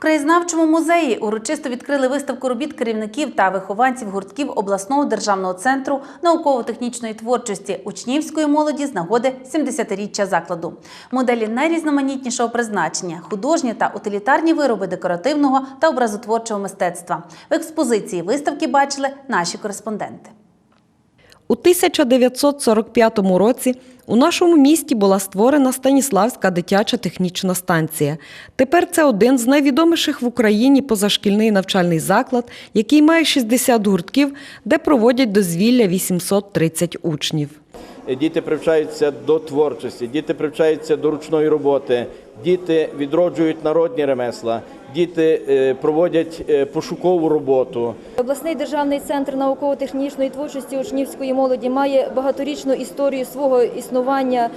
краєзнавчому музеї урочисто відкрили виставку робіт керівників та вихованців гуртків обласного державного центру науково-технічної творчості учнівської молоді з нагоди 70-річчя закладу. Моделі найрізноманітнішого призначення, художні та утилітарні вироби декоративного та образотворчого мистецтва. В експозиції виставки бачили наші кореспонденти. У 1945 році у нашому місті була створена Станіславська дитяча технічна станція. Тепер це один з найвідоміших в Україні позашкільний навчальний заклад, який має 60 гуртків, де проводять дозвілля 830 учнів. Діти привчаються до творчості, діти привчаються до ручної роботи, діти відроджують народні ремесла, діти е, проводять е, пошукову роботу. Обласний державний центр науково-технічної творчості учнівської молоді має багаторічну історію свого існування,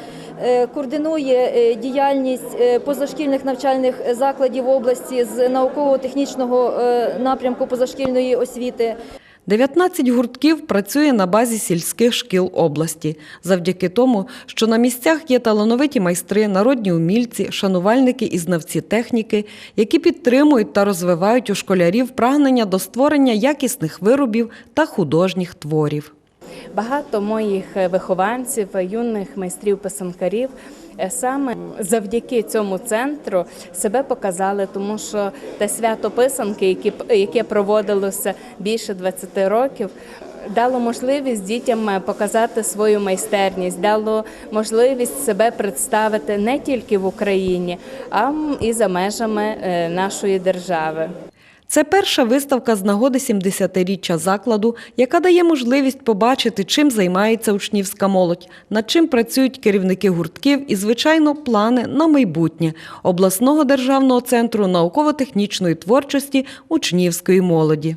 е, координує е, діяльність е, позашкільних навчальних закладів області з науково-технічного е, напрямку позашкільної освіти. 19 гуртків працює на базі сільських шкіл області, завдяки тому, що на місцях є талановиті майстри, народні умільці, шанувальники і знавці техніки, які підтримують та розвивають у школярів прагнення до створення якісних виробів та художніх творів. Багато моїх е, вихованців, е, юних майстрів-писанкарів е, саме завдяки цьому центру себе показали, тому що те свято писанки, яке, проводилося більше 20 років. Дало можливість дітям показати свою майстерність, дало можливість себе представити не тільки в Україні, а і за межами нашої держави. Це перша виставка з нагоди 70-річчя закладу, яка дає можливість побачити, чим займається учнівська молодь, над чим працюють керівники гуртків і, звичайно, плани на майбутнє обласного державного центру науково-технічної творчості учнівської молоді.